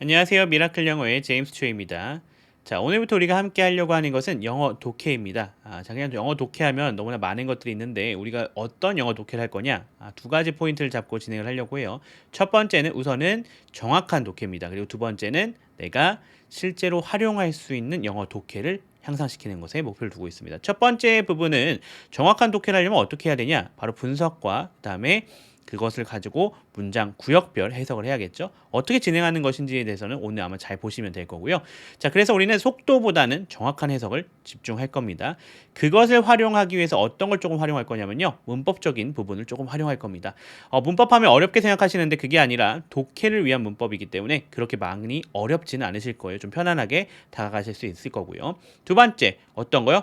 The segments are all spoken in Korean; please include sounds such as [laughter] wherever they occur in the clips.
안녕하세요. 미라클 영어의 제임스 초입니다. 자, 오늘부터 우리가 함께 하려고 하는 것은 영어 독해입니다. 아, 자, 그냥 영어 독해하면 너무나 많은 것들이 있는데 우리가 어떤 영어 독해를 할 거냐? 아, 두 가지 포인트를 잡고 진행을 하려고 해요. 첫 번째는 우선은 정확한 독해입니다. 그리고 두 번째는 내가 실제로 활용할 수 있는 영어 독해를 향상시키는 것에 목표를 두고 있습니다. 첫 번째 부분은 정확한 독해를 하려면 어떻게 해야 되냐? 바로 분석과 그다음에 그것을 가지고 문장 구역별 해석을 해야겠죠. 어떻게 진행하는 것인지에 대해서는 오늘 아마 잘 보시면 될 거고요. 자, 그래서 우리는 속도보다는 정확한 해석을 집중할 겁니다. 그것을 활용하기 위해서 어떤 걸 조금 활용할 거냐면요. 문법적인 부분을 조금 활용할 겁니다. 어, 문법하면 어렵게 생각하시는데 그게 아니라 독해를 위한 문법이기 때문에 그렇게 많이 어렵지는 않으실 거예요. 좀 편안하게 다가가실 수 있을 거고요. 두 번째, 어떤 거요?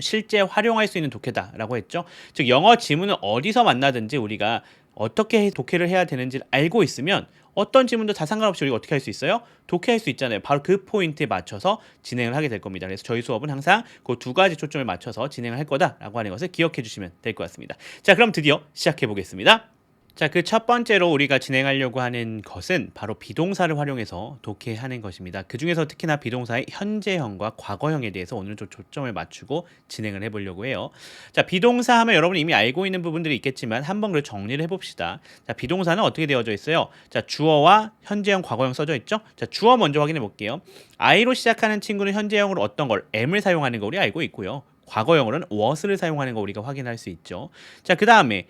실제 활용할 수 있는 독해다라고 했죠. 즉 영어 지문을 어디서 만나든지 우리가 어떻게 독해를 해야 되는지를 알고 있으면 어떤 지문도 다 상관없이 우리가 어떻게 할 수 있어요? 독해할 수 있잖아요. 바로 그 포인트에 맞춰서 진행을 하게 될 겁니다. 그래서 저희 수업은 항상 그 두 가지 초점을 맞춰서 진행을 할 거다라고 하는 것을 기억해 주시면 될 것 같습니다. 자, 그럼 드디어 시작해 보겠습니다. 자, 그 첫 번째로 우리가 진행하려고 하는 것은 바로 비동사를 활용해서 독해하는 것입니다. 그 중에서 특히나 비동사의 현재형과 과거형에 대해서 오늘 좀 초점을 맞추고 진행을 해보려고 해요. 자, 비동사 하면 여러분 이미 알고 있는 부분들이 있겠지만 한번 그 정리를 해봅시다. 자, 비동사는 어떻게 되어져 있어요? 자, 주어와 현재형, 과거형 써져 있죠? 자, 주어 먼저 확인해 볼게요. I로 시작하는 친구는 현재형으로 어떤 걸 M을 사용하는 거 우리 알고 있고요. 과거형으로는 was를 사용하는 거 우리가 확인할 수 있죠. 자, 그 다음에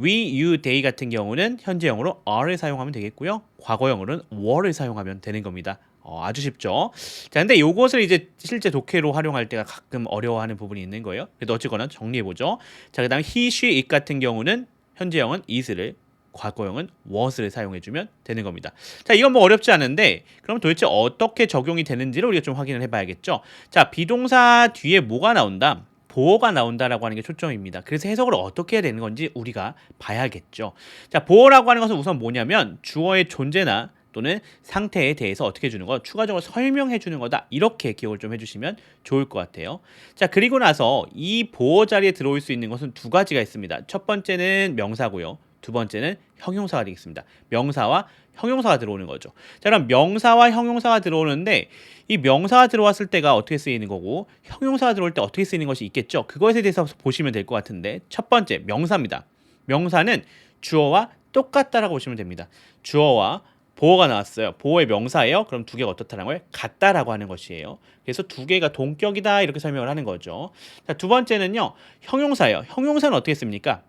we, you, they 같은 경우는 현재형으로 are를 사용하면 되겠고요. 과거형으로는 were를 사용하면 되는 겁니다. 어, 아주 쉽죠. 자, 근데 요것을 이제 실제 독해로 활용할 때가 가끔 어려워하는 부분이 있는 거예요. 그래도 어쨌거나 정리해 보죠. 자, 그다음에 he, she, it 같은 경우는 현재형은 is를 과거형은 was를 사용해 주면 되는 겁니다. 자, 이건 뭐 어렵지 않은데 그럼 도대체 어떻게 적용이 되는지를 우리가 좀 확인을 해 봐야겠죠. 자, 비동사 뒤에 뭐가 나온다? 보어가 나온다라고 하는 게 초점입니다. 그래서 해석을 어떻게 해야 되는 건지 우리가 봐야겠죠. 자, 보어라고 하는 것은 우선 뭐냐면 주어의 존재나 또는 상태에 대해서 어떻게 해주는 거 추가적으로 설명해 주는 거다 이렇게 기억을 좀 해주시면 좋을 것 같아요 자 그리고 나서 이 보어 자리에 들어올 수 있는 것은 두 가지가 있습니다 첫 번째는 명사고요 두 번째는 형용사가 되겠습니다 명사와 형용사가 들어오는 거죠 자 그럼 명사와 형용사가 들어오는데 이 명사가 들어왔을 때가 어떻게 쓰이는 거고 형용사가 들어올 때 어떻게 쓰이는 것이 있겠죠 그것에 대해서 보시면 될 것 같은데 첫 번째 명사입니다 명사는 주어와 똑같다라고 보시면 됩니다 주어와 보어가 나왔어요. 보어의 명사예요. 그럼 두 개가 어떻다는 거예요? 같다라고 하는 것이에요. 그래서 두 개가 동격이다 이렇게 설명을 하는 거죠. 자, 두 번째는요. 형용사예요. 형용사는 어떻게 씁니까?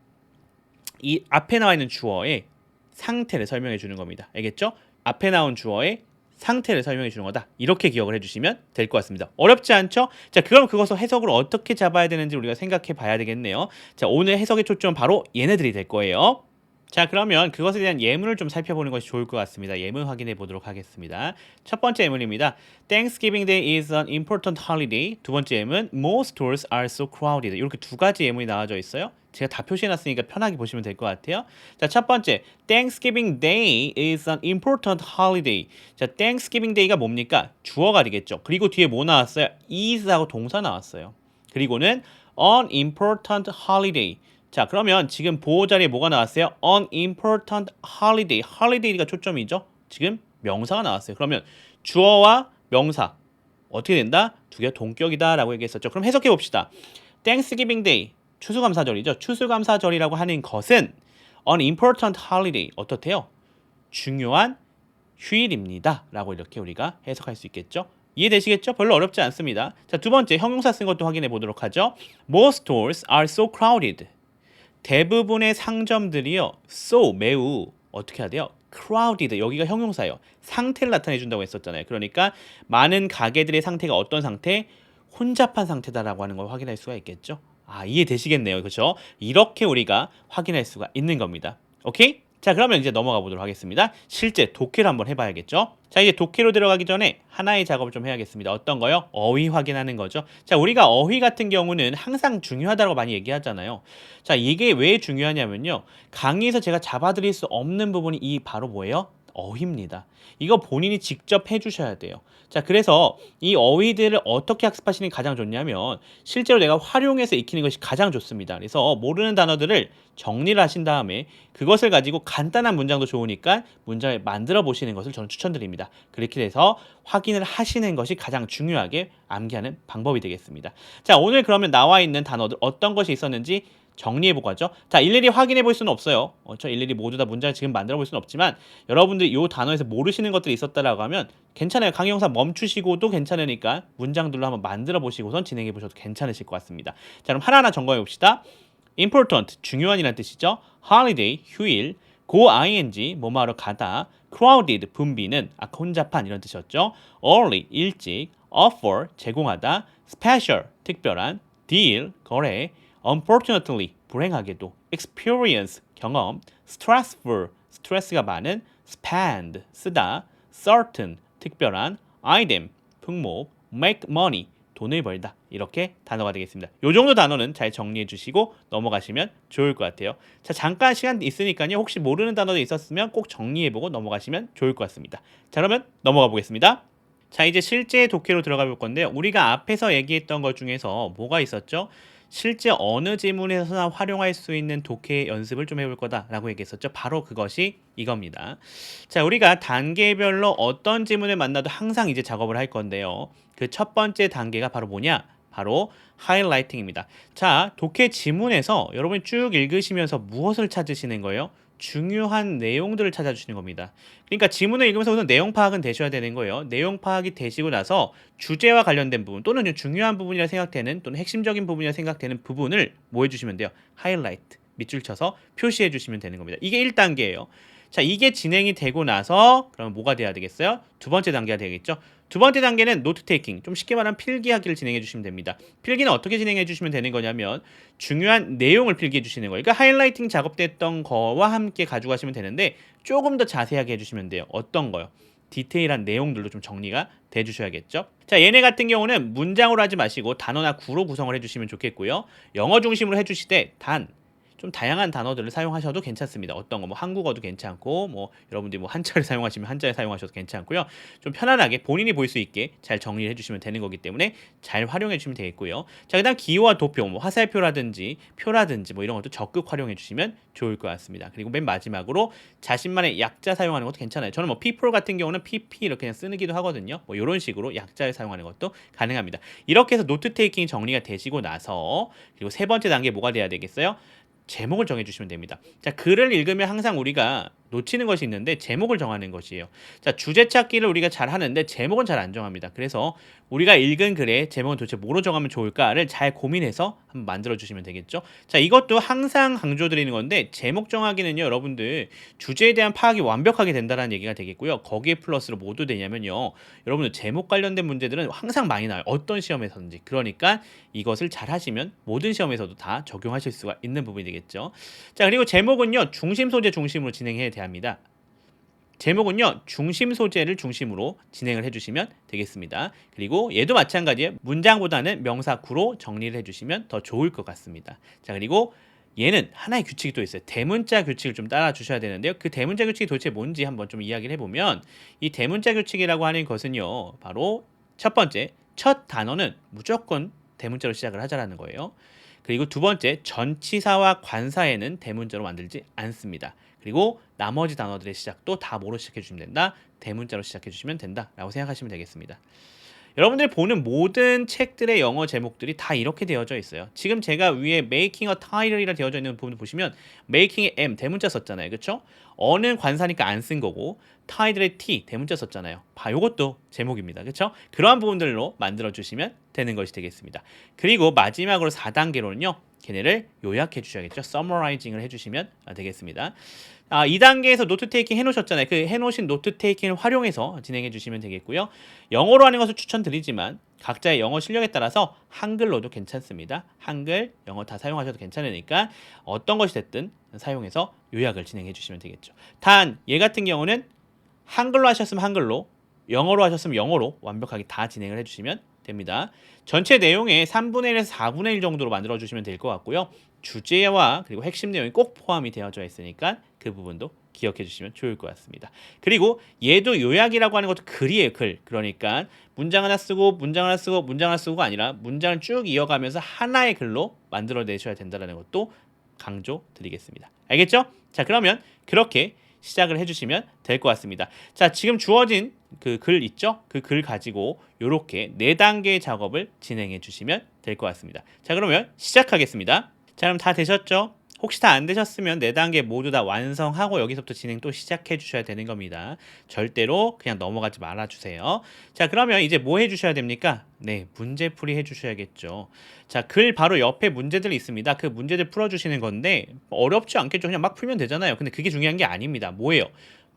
이 앞에 나와 있는 주어의 상태를 설명해 주는 겁니다. 알겠죠? 앞에 나온 주어의 상태를 설명해 주는 거다. 이렇게 기억을 해주시면 될 것 같습니다. 어렵지 않죠? 자, 그럼 그것을 해석을 어떻게 잡아야 되는지 우리가 생각해 봐야 되겠네요. 자, 오늘 해석의 초점은 바로 얘네들이 될 거예요. 자 그러면 그것에 대한 예문을 좀 살펴보는 것이 좋을 것 같습니다. 예문 확인해 보도록 하겠습니다. 첫 번째 예문입니다. Thanksgiving Day is an important holiday. 두 번째 예문 Most stores are so crowded. 이렇게 두 가지 예문이 나와져 있어요. 제가 다 표시해놨으니까 편하게 보시면 될 것 같아요. 자, 첫 번째, Thanksgiving Day is an important holiday. 자, Thanksgiving Day가 뭡니까? 주어가 되겠죠. 그리고 뒤에 뭐 나왔어요? is하고 동사 나왔어요. 그리고는 an important holiday. 자, 그러면 지금 보호 자리에 뭐가 나왔어요? unimportant holiday. holiday가 초점이죠. 지금 명사가 나왔어요. 그러면 주어와 명사 어떻게 된다? 두 개가 동격이다라고 얘기했었죠. 그럼 해석해 봅시다. Thanksgiving Day 추수감사절이죠. 추수감사절이라고 하는 것은 unimportant holiday 어떻대요? 중요한 휴일입니다 라고 이렇게 우리가 해석할 수 있겠죠. 이해되시겠죠? 별로 어렵지 않습니다. 자, 두 번째 형용사 쓴 것도 확인해 보도록 하죠. Most stores are so crowded. 대부분의 상점들이요. so 매우 어떻게 해야 돼요? crowded 여기가 형용사예요. 상태를 나타내 준다고 했었잖아요. 그러니까 많은 가게들의 상태가 어떤 상태? 혼잡한 상태다라고 하는 걸 확인할 수가 있겠죠. 아, 이해되시겠네요. 그렇죠? 이렇게 우리가 확인할 수가 있는 겁니다. 오케이? 자, 그러면 이제 넘어가 보도록 하겠습니다. 실제 독해를 한번 해봐야겠죠? 자, 이제 독해로 들어가기 전에 하나의 작업을 좀 해야겠습니다. 어떤 거요? 어휘 확인하는 거죠. 자, 우리가 어휘 같은 경우는 항상 중요하다고 많이 얘기하잖아요. 자, 이게 왜 중요하냐면요. 강의에서 제가 잡아드릴 수 없는 부분이 이 바로 뭐예요? 어휘입니다. 이거 본인이 직접 해주셔야 돼요. 자, 그래서 이 어휘들을 어떻게 학습하시는 게 가장 좋냐면 실제로 내가 활용해서 익히는 것이 가장 좋습니다. 그래서 모르는 단어들을 정리를 하신 다음에 그것을 가지고 간단한 문장도 좋으니까 문장을 만들어 보시는 것을 저는 추천드립니다. 그렇게 돼서 확인을 하시는 것이 가장 중요하게 암기하는 방법이 되겠습니다. 자, 오늘 그러면 나와 있는 단어들 어떤 것이 있었는지 정리해보고 하죠. 자, 일일이 확인해 볼 수는 없어요. 어, 저 일일이 모두 다 문장을 지금 만들어 볼 수는 없지만 여러분들이 이 단어에서 모르시는 것들이 있었다라고 하면 괜찮아요. 강의 영상 멈추시고도 괜찮으니까 문장들로 한번 만들어 보시고선 진행해 보셔도 괜찮으실 것 같습니다. 자, 그럼 하나하나 점검해 봅시다. important 중요한이라는 뜻이죠. holiday 휴일, go ing 뭐뭐하러 가다, crowded 붐비는 아까 혼잡한 이런 뜻이었죠. early 일찍, offer 제공하다, special 특별한, deal 거래, unfortunately 불행하게도, experience 경험, stressful 스트레스가 많은, spend 쓰다, certain 특별한, item 품목, make money 돈을 벌다 이렇게 단어가 되겠습니다. 요 정도 단어는 잘 정리해 주시고 넘어가시면 좋을 것 같아요. 자 잠깐 시간 있으니까요. 혹시 모르는 단어도 있었으면 꼭 정리해 보고 넘어가시면 좋을 것 같습니다. 자 그러면 넘어가 보겠습니다. 자 이제 실제 독해로 들어가 볼 건데요. 우리가 앞에서 얘기했던 것 중에서 뭐가 있었죠? 실제 어느 지문에서나 활용할 수 있는 독해 연습을 좀 해볼 거다라고 얘기했었죠. 바로 그것이 이겁니다. 자, 우리가 단계별로 어떤 지문을 만나도 항상 이제 작업을 할 건데요. 그 첫 번째 단계가 바로 뭐냐? 바로 하이라이팅입니다. 자, 독해 지문에서 여러분이 쭉 읽으시면서 무엇을 찾으시는 거예요? 중요한 내용들을 찾아주시는 겁니다. 그러니까 지문을 읽으면서 우선 내용 파악은 되셔야 되는 거예요. 내용 파악이 되시고 나서 주제와 관련된 부분 또는 중요한 부분이라 생각되는 또는 핵심적인 부분이라 생각되는 부분을 뭐 해주시면 돼요? 하이라이트 밑줄 쳐서 표시해 주시면 되는 겁니다. 이게 1단계예요. 자, 이게 진행이 되고 나서 그러면 뭐가 돼야 되겠어요? 두 번째 단계가 되겠죠. 두 번째 단계는 노트 테이킹, 좀 쉽게 말하면 필기하기를 진행해 주시면 됩니다. 필기는 어떻게 진행해 주시면 되는 거냐면 중요한 내용을 필기해 주시는 거예요. 그러니까 하이라이팅 작업됐던 거와 함께 가져가시면 되는데 조금 더 자세하게 해 주시면 돼요. 어떤 거요? 디테일한 내용들로 좀 정리가 돼 주셔야겠죠. 자, 얘네 같은 경우는 문장으로 하지 마시고 단어나 구로 구성을 해 주시면 좋겠고요. 영어 중심으로 해 주시되 단 좀 다양한 단어들을 사용하셔도 괜찮습니다. 어떤 거 뭐 한국어도 괜찮고 뭐 여러분들이 뭐 한자를 [laughs] 사용하시면 한자를 사용하셔도 괜찮고요. 좀 편안하게 본인이 볼 수 있게 잘 정리를 해주시면 되는 거기 때문에 잘 활용해 주시면 되겠고요. 자, 그다음 기호와 도표, 뭐 화살표라든지 표라든지 뭐 이런 것도 적극 활용해 주시면 좋을 것 같습니다. 그리고 맨 마지막으로 자신만의 약자 사용하는 것도 괜찮아요. 저는 뭐 people 같은 경우는 pp 이렇게 그냥 쓰기도 하거든요. 뭐 이런 식으로 약자를 사용하는 것도 가능합니다. 이렇게 해서 노트 테이킹이 정리가 되시고 나서 그리고 세 번째 단계 뭐가 돼야 되겠어요? 제목을 정해주시면 됩니다. 자, 글을 읽으면 항상 우리가 놓치는 것이 있는데 제목을 정하는 것이에요. 자, 주제 찾기를 우리가 잘 하는데 제목은 잘 안 정합니다. 그래서 우리가 읽은 글의 제목은 도대체 뭐로 정하면 좋을까를 잘 고민해서 한번 만들어 주시면 되겠죠. 자, 이것도 항상 강조드리는 건데 제목 정하기는요, 여러분들 주제에 대한 파악이 완벽하게 된다는 얘기가 되겠고요. 거기에 플러스로 모두 되냐면요. 여러분들 제목 관련된 문제들은 항상 많이 나와요. 어떤 시험에서든지. 그러니까 이것을 잘 하시면 모든 시험에서도 다 적용하실 수가 있는 부분이 되겠죠. 자, 그리고 제목은요, 중심 소재 중심으로 진행해야 대합니다. 제목은요 중심 소재를 중심으로 진행을 해주시면 되겠습니다. 그리고 얘도 마찬가지에 문장보다는 명사구로 정리를 해주시면 더 좋을 것 같습니다. 자 그리고 얘는 하나의 규칙이 또 있어요. 대문자 규칙을 좀 따라 주셔야 되는데요. 그 대문자 규칙이 도대체 뭔지 한번 좀 이야기를 해보면 이 대문자 규칙이라고 하는 것은요 바로 첫 번째 첫 단어는 무조건 대문자로 시작을 하자라는 거예요. 그리고 두 번째 전치사와 관사에는 대문자로 만들지 않습니다. 그리고 나머지 단어들의 시작도 다 뭐로 시작해 주시면 된다? 대문자로 시작해 주시면 된다라고 생각하시면 되겠습니다. 여러분들이 보는 모든 책들의 영어 제목들이 다 이렇게 되어져 있어요. 지금 제가 위에 making a title이라 되어져 있는 부분 보시면 making의 m 대문자 썼잖아요. 그렇죠? 어는 관사니까 안 쓴 거고 title의 t 대문자 썼잖아요. 봐, 요것도 제목입니다. 그렇죠? 그러한 부분들로 만들어 주시면 되는 것이 되겠습니다. 그리고 마지막으로 4단계로는요. 걔네를 요약해 주셔야겠죠. summarizing을 해 주시면 되겠습니다. 아, 2단계에서 노트 테이킹 해놓으셨잖아요. 그 해놓으신 노트 테이킹을 활용해서 진행해 주시면 되겠고요. 영어로 하는 것을 추천드리지만 각자의 영어 실력에 따라서 한글로도 괜찮습니다. 한글, 영어 다 사용하셔도 괜찮으니까 어떤 것이 됐든 사용해서 요약을 진행해 주시면 되겠죠. 단, 얘 같은 경우는 한글로 하셨으면 한글로, 영어로 하셨으면 영어로 완벽하게 다 진행을 해주시면 됩니다. 전체 내용의 3분의 1에서 4분의 1 정도로 만들어 주시면 될 것 같고요. 주제와 그리고 핵심 내용이 꼭 포함이 되어져 있으니까 그 부분도 기억해 주시면 좋을 것 같습니다. 그리고 얘도 요약이라고 하는 것도 글이에요, 글. 그러니까 문장 하나 쓰고 문장 하나 쓰고 문장 하나 쓰고가 아니라 문장을 쭉 이어가면서 하나의 글로 만들어 내셔야 된다는 것도 강조 드리겠습니다. 알겠죠? 자, 그러면 그렇게 시작을 해주시면 될 것 같습니다. 자, 지금 주어진 그 글 있죠? 그 글 가지고 이렇게 네 단계의 작업을 진행해 주시면 될 것 같습니다. 자, 그러면 시작하겠습니다. 자, 그럼 다 되셨죠? 혹시 다 안 되셨으면 네 단계 모두 다 완성하고 여기서부터 진행 또 시작해 주셔야 되는 겁니다. 절대로 그냥 넘어가지 말아 주세요. 자, 그러면 이제 뭐 해 주셔야 됩니까? 네, 문제 풀이 해 주셔야겠죠. 자, 글 바로 옆에 문제들이 있습니다. 그 문제들 풀어 주시는 건데 어렵지 않겠죠. 그냥 막 풀면 되잖아요. 근데 그게 중요한 게 아닙니다. 뭐예요?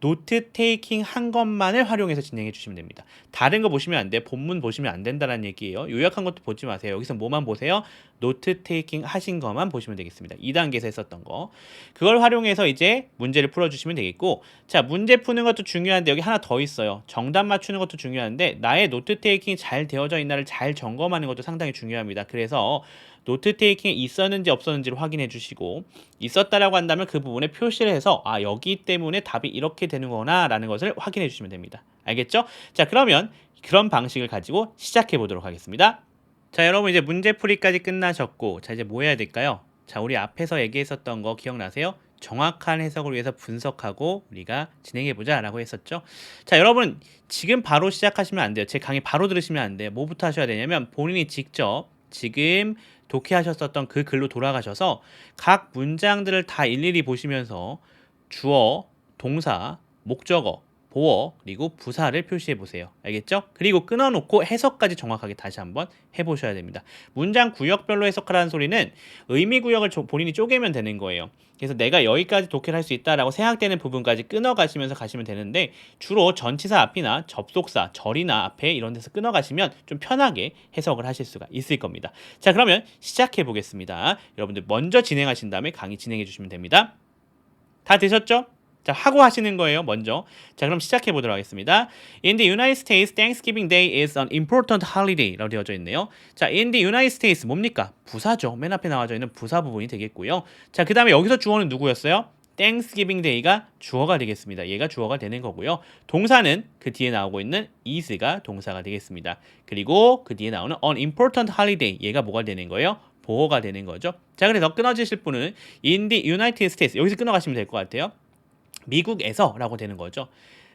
노트 테이킹 한 것만을 활용해서 진행해 주시면 됩니다. 다른 거 보시면 안 돼. 본문 보시면 안 된다는 얘기예요. 요약한 것도 보지 마세요. 여기서 뭐만 보세요? 노트 테이킹 하신 것만 보시면 되겠습니다. 2단계에서 했었던 거. 그걸 활용해서 이제 문제를 풀어 주시면 되겠고 자, 문제 푸는 것도 중요한데 여기 하나 더 있어요. 정답 맞추는 것도 중요한데 나의 노트 테이킹이 잘 되어져 있나를 잘 점검하는 것도 상당히 중요합니다. 그래서 노트 테이킹이 있었는지 없었는지를 확인해 주시고 있었다라고 한다면 그 부분에 표시를 해서 아 여기 때문에 답이 이렇게 되는구나라는 것을 확인해 주시면 됩니다. 알겠죠? 자 그러면 그런 방식을 가지고 시작해 보도록 하겠습니다. 자 여러분 이제 문제풀이까지 끝나셨고 자 이제 뭐 해야 될까요? 자 우리 앞에서 얘기했었던 거 기억나세요? 정확한 해석을 위해서 분석하고 우리가 진행해 보자라고 했었죠. 자, 여러분 지금 바로 시작하시면 안 돼요. 제 강의 바로 들으시면 안 돼요. 뭐부터 하셔야 되냐면 본인이 직접 지금 독해하셨었던 그 글로 돌아가셔서 각 문장들을 다 일일이 보시면서 주어, 동사, 목적어, 보어 그리고 부사를 표시해 보세요. 알겠죠? 그리고 끊어놓고 해석까지 정확하게 다시 한번 해보셔야 됩니다. 문장 구역별로 해석하라는 소리는 의미 구역을 본인이 쪼개면 되는 거예요. 그래서 내가 여기까지 독해를 할 수 있다라고 생각되는 부분까지 끊어가시면서 가시면 되는데 주로 전치사 앞이나 접속사, 절이나 앞에 이런 데서 끊어가시면 좀 편하게 해석을 하실 수가 있을 겁니다. 자 그러면 시작해 보겠습니다. 여러분들 먼저 진행하신 다음에 강의 진행해 주시면 됩니다. 다 되셨죠? 자, 하고 하시는 거예요, 먼저. 자, 그럼 시작해 보도록 하겠습니다. In the United States, Thanksgiving Day is an important holiday 라고 되어져 있네요. 자, in the United States 뭡니까? 부사죠. 맨 앞에 나와져 있는 부사 부분이 되겠고요. 자, 그 다음에 여기서 주어는 누구였어요? Thanksgiving Day가 주어가 되겠습니다. 얘가 주어가 되는 거고요. 동사는 그 뒤에 나오고 있는 is가 동사가 되겠습니다. 그리고 그 뒤에 나오는 an important holiday 얘가 뭐가 되는 거예요? 보호가 되는 거죠. 자, 그래서 끊어지실 분은 in the United States 여기서 끊어가시면 될 것 같아요. 미국에서라고 되는 거죠.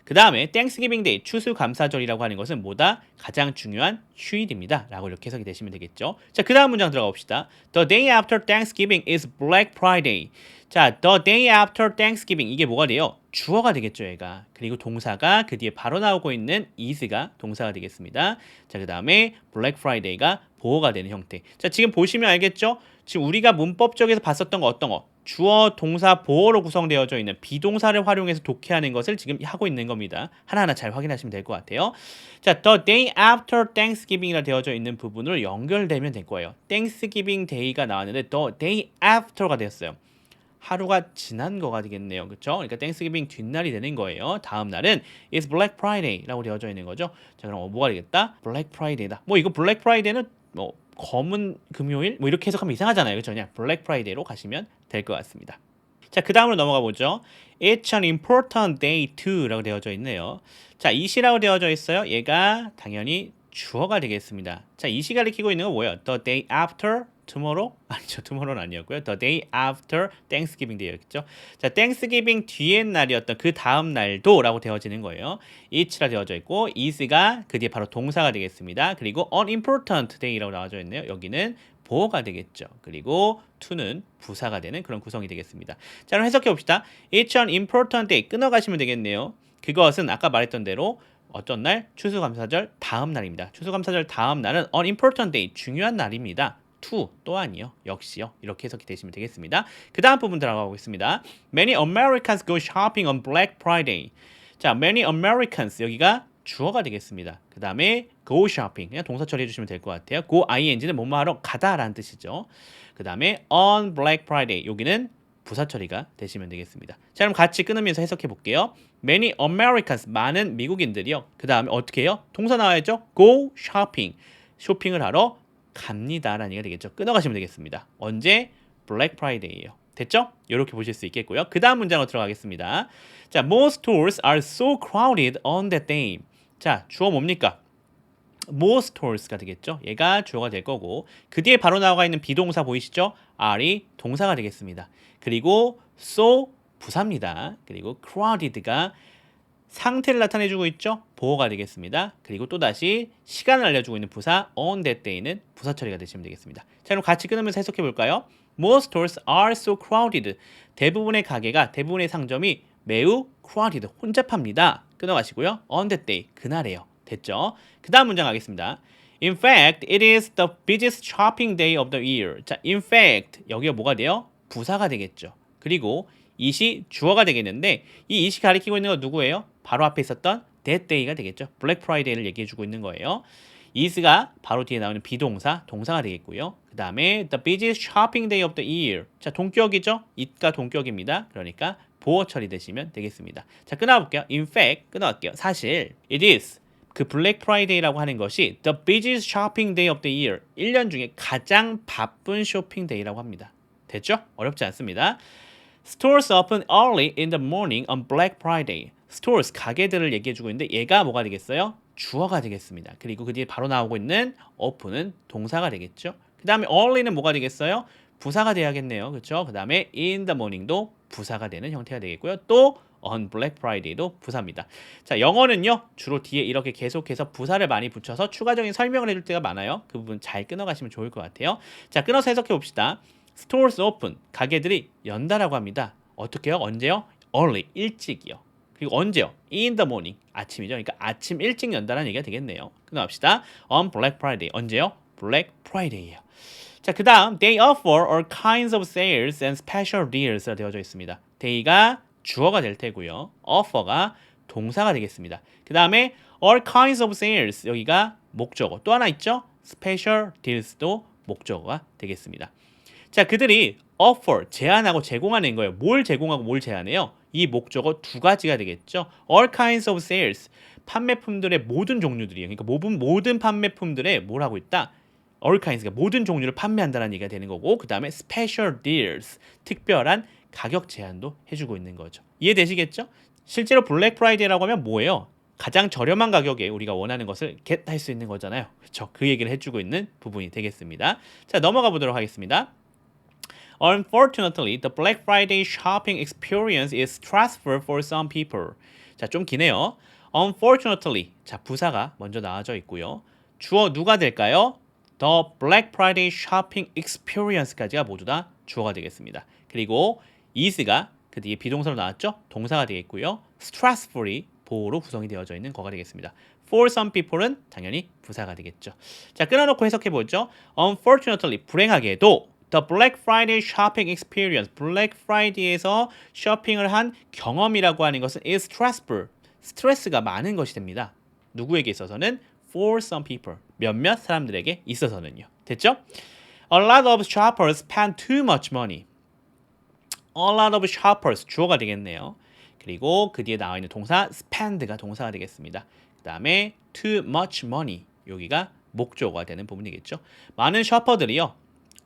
그 다음에 땡스기빙 데이 추수감사절이라고 하는 것은 뭐다? 가장 중요한 휴일입니다. 라고 이렇게 해석이 되시면 되겠죠. 자, 그 다음 문장 들어가 봅시다. The day after Thanksgiving is Black Friday. 자, the day after Thanksgiving 이게 뭐가 돼요? 주어가 되겠죠, 얘가. 그리고 동사가 그 뒤에 바로 나오고 있는 is가 동사가 되겠습니다. 자, 그 다음에 Black Friday가 보호가 되는 형태. 자, 지금 보시면 알겠죠? 지금 우리가 문법적에서 봤었던 거 어떤 거? 주어, 동사, 보어로 구성되어져 있는 비동사를 활용해서 독해하는 것을 지금 하고 있는 겁니다. 하나하나 잘 확인하시면 될 것 같아요. 자, the day after Thanksgiving이라 되어져 있는 부분으로 연결되면 될 거예요. Thanksgiving Day가 나왔는데 the day after가 되었어요. 하루가 지난 거가 되겠네요. 그렇죠? 그러니까 땡스기빙 뒷날이 되는 거예요. 다음 날은 is Black Friday라고 되어져 있는 거죠. 자, 그럼 어, 뭐가 되겠다? Black Friday다. 뭐 이거 Black Friday는 뭐 검은 금요일 뭐 이렇게 해석하면 이상하잖아요. 그렇죠? 그냥 블랙 프라이데이로 가시면 될 것 같습니다. 자, 그 다음으로 넘어가 보죠. It's an important day too라고 되어져 있네요. 자, 이시라고 되어져 있어요. 얘가 당연히 주어가 되겠습니다. 자, 이시 가리키고 있는 건 뭐예요? The day after tomorrow? [laughs] 아니죠. tomorrow는 아니었고요. The day after Thanksgiving Day였겠죠. 자, Thanksgiving 뒤의 날이었던 그 다음 날도 라고 되어지는 거예요. it'라 되어져 있고 is가 그 뒤에 바로 동사가 되겠습니다. 그리고 unimportant day라고 나와져 있네요. 여기는 보호가 되겠죠. 그리고 to는 부사가 되는 그런 구성이 되겠습니다. 자, 그럼 해석해 봅시다. It's an important day. 끊어가시면 되겠네요. 그것은 아까 말했던 대로 어떤 날? 추수감사절 다음 날입니다. 추수감사절 다음 날은 an important day. 중요한 날입니다. To 또한이요. 역시요. 이렇게 해석이 되시면 되겠습니다. 그 다음 부분 들어가 보겠습니다. Many Americans go shopping on Black Friday. 자, many Americans 여기가 주어가 되겠습니다. 그 다음에 go shopping 그냥 동사 처리해 주시면 될 것 같아요. go ing는 뭐뭐 하러 가다라는 뜻이죠. 그 다음에 on Black Friday 여기는 부사 처리가 되시면 되겠습니다. 자, 그럼 같이 끊으면서 해석해 볼게요. Many Americans 많은 미국인들이요. 그 다음에 어떻게 해요? 동사 나와야죠. Go shopping 쇼핑을 하러 갑니다라는 얘기가 되겠죠. 끊어가시면 되겠습니다. 언제? 블랙 프라이데이예요. 됐죠? 이렇게 보실 수 있겠고요. 그 다음 문장으로 들어가겠습니다. 자, most stores are so crowded on that day. 자, 주어 뭡니까? most stores가 되겠죠. 얘가 주어가 될 거고 그 뒤에 바로 나와 있는 비동사 보이시죠? are이 동사가 되겠습니다. 그리고 so 부사입니다. 그리고 crowded가 상태를 나타내주고 있죠. 보호가 되겠습니다. 그리고 또 다시 시간을 알려주고 있는 부사 on that day는 부사 처리가 되시면 되겠습니다. 자, 그럼 같이 끊으면서 해석해 볼까요? Most stores are so crowded. 대부분의 가게가 대부분의 상점이 매우 crowded 혼잡합니다. 끊어가시고요. On that day 그날에요. 됐죠? 그 다음 문장 가겠습니다. In fact, it is the busiest shopping day of the year. 자, in fact 여기가 뭐가 돼요? 부사가 되겠죠. 그리고 이시 주어가 되겠는데 이 이시 가리키고 있는 건 누구예요? 바로 앞에 있었던 day가 되겠죠. 블랙 프라이데이를 얘기해 주고 있는 거예요. is가 바로 뒤에 나오는 비동사, 동사가 되겠고요. 그 다음에 the busiest shopping day of the year. 자, 동격이죠? it가 동격입니다. 그러니까 보어 처리되시면 되겠습니다. 자, 끊어볼게요. In fact, 끊어갈게요. 사실 it is 그 블랙 프라이데이라고 하는 것이 the busiest shopping day of the year. 1년 중에 가장 바쁜 쇼핑 데이라고 합니다. 됐죠? 어렵지 않습니다. Stores open early in the morning on Black Friday. Stores 가게들을 얘기해주고 있는데 얘가 뭐가 되겠어요? 주어가 되겠습니다. 그리고 그 뒤에 바로 나오고 있는 open은 동사가 되겠죠. 그 다음에 early는 뭐가 되겠어요? 부사가 돼야겠네요. 그렇죠? 그 다음에 in the morning도 부사가 되는 형태가 되겠고요. 또 on Black Friday도 부사입니다. 자, 영어는요. 주로 뒤에 이렇게 계속해서 부사를 많이 붙여서 추가적인 설명을 해줄 때가 많아요. 그 부분 잘 끊어가시면 좋을 것 같아요. 자, 끊어서 해석해 봅시다. Stores open, 가게들이 연다라고 합니다. 어떻게요? 언제요? Early, 일찍이요. 그리고 언제요? In the morning, 아침이죠. 그러니까 아침 일찍 연다라는 얘기가 되겠네요. 끊어갑시다. On Black Friday, 언제요? Black Friday예요. 자, 그 다음 They offer all kinds of sales and special deals 되어져 있습니다. Day가 주어가 될 테고요. offer가 동사가 되겠습니다. 그 다음에 all kinds of sales 여기가 목적어 또 하나 있죠? special deals도 목적어가 되겠습니다. 자, 그들이 offer 제안하고 제공하는 거예요. 뭘 제공하고 뭘 제안해요? 이 목적어 두 가지가 되겠죠. all kinds of sales 판매품들의 모든 종류들이에요. 그러니까 모든 판매품들의 뭘 하고 있다? all kinds 그러니까 모든 종류를 판매한다는 얘기가 되는 거고 그 다음에 special deals 특별한 가격 제한도 해주고 있는 거죠. 이해되시겠죠? 실제로 블랙 프라이데이라고 하면 뭐예요? 가장 저렴한 가격에 우리가 원하는 것을 겟 할 수 있는 거잖아요. 그렇죠? 그 얘기를 해주고 있는 부분이 되겠습니다. 자 넘어가 보도록 하겠습니다. Unfortunately, the Black Friday shopping experience is stressful for some people. 자, 좀 기네요. Unfortunately, 자 부사가 먼저 나와져 있고요. 주어 누가 될까요? The Black Friday shopping experience까지가 모두 다 주어가 되겠습니다. 그리고 is가 그 뒤에 비동사로 나왔죠? 동사가 되겠고요. stressfully 보호로 구성이 되어져 있는 거가 되겠습니다. For some people은 당연히 부사가 되겠죠. 자, 끊어놓고 해석해 보죠. Unfortunately, 불행하게도 The Black Friday shopping experience, Black Friday에서 쇼핑을 한 경험이라고 하는 것은 is stressful. 스트레스가 많은 것이 됩니다. 누구에게 있어서는 for some people, 몇몇 사람들에게 있어서는요. 됐죠? A lot of shoppers spend too much money. A lot of shoppers 주어가 되겠네요. 그리고 그 뒤에 나와 있는 동사 spend가 동사가 되겠습니다. 그 다음에 too much money 여기가 목조가 되는 부분이겠죠. 많은 셔퍼들이요.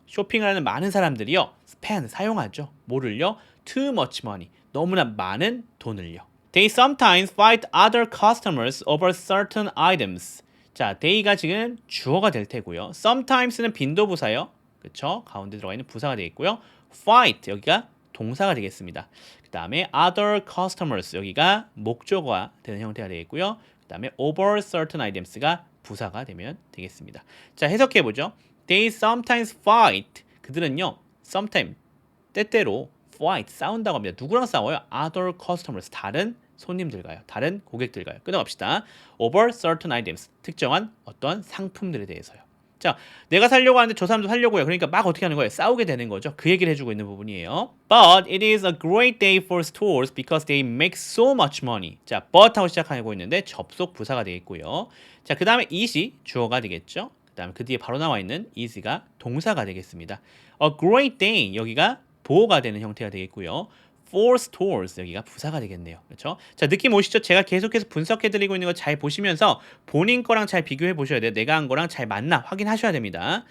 쇼핑을 하는 많은 사람들이요. spend 사용하죠. 뭐를요? too much money 너무나 많은 돈을요. They sometimes fight other customers over certain items. 자, they가 지금 주어가 될 테고요. sometimes는 빈도부사요. 그렇죠? 가운데 들어가 있는 부사가 되겠고요. fight 여기가 동사가 되겠습니다. 그 다음에 other customers 여기가 목적어가 되는 형태가 되겠고요. 그 다음에 over certain items가 부사가 되면 되겠습니다. 자 해석해 보죠. They sometimes fight. 그들은요, sometimes 때때로 fight 싸운다고 합니다. 누구랑 싸워요? Other customers 다른 손님들과요. 다른 고객들과요. 끊어갑시다. Over certain items 특정한 어떤 상품들에 대해서요. 자, 내가 살려고 하는데 저 사람도 살려고요. 그러니까 막 어떻게 하는 거예요? 싸우게 되는 거죠. 그 얘기를 해주고 있는 부분이에요. But it is a great day for stores because they make so much money. 자, but 하고 시작하고 있는데 접속 부사가 되겠고요. 자, 그 다음에 it이 주어가 되겠죠. 그 다음에 그 뒤에 바로 나와 있는 is가 동사가 되겠습니다. A great day 여기가 보호가 되는 형태가 되겠고요. for stores 여기가 부사가 되겠네요. 그렇죠? 자, 느낌 오시죠? 제가 계속해서 분석해 드리고 있는 거 잘 보시면서 본인 거랑 잘 비교해 보셔야 돼요. 내가 한 거랑 잘 맞나 확인하셔야 됩니다.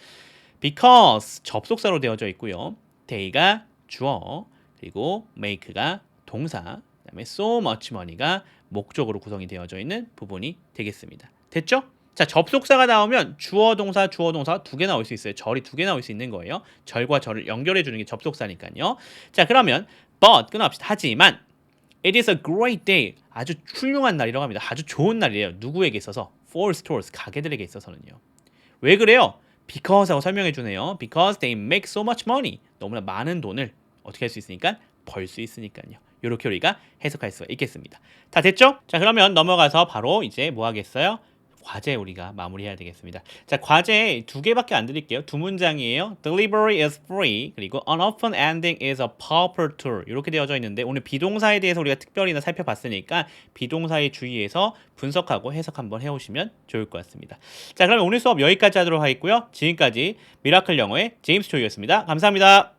because 접속사로 되어져 있고요. day가 주어 그리고 make가 동사 그다음에 so much money가 목적으로 구성이 되어져 있는 부분이 되겠습니다. 됐죠? 자 접속사가 나오면 주어 동사 주어 동사 두 개 나올 수 있어요. 절이 두 개 나올 수 있는 거예요. 절과 절을 연결해 주는 게 접속사니까요. 자 그러면 but 끊어합시다. 하지만 It is a great day. 아주 훌륭한 날이라고 합니다. 아주 좋은 날이에요. 누구에게 있어서? For stores, 가게들에게 있어서는요. 왜 그래요? Because하고 설명해 주네요. Because they make so much money. 너무나 많은 돈을 어떻게 할 수 있으니까 벌 수 있으니까요. 이렇게 우리가 해석할 수가 있겠습니다. 다 됐죠? 자 그러면 넘어가서 바로 이제 뭐 하겠어요? 과제 우리가 마무리해야 되겠습니다. 자 과제 두 개밖에 안 드릴게요. 두 문장이에요. Delivery is free 그리고 An open ending is a powerful tool 이렇게 되어져 있는데 오늘 비동사에 대해서 우리가 특별히 살펴봤으니까 비동사에 주의해서 분석하고 해석 한번 해오시면 좋을 것 같습니다. 자 그러면 오늘 수업 여기까지 하도록 하겠고요. 지금까지 미라클 영어의 제임스 초이였습니다. 감사합니다.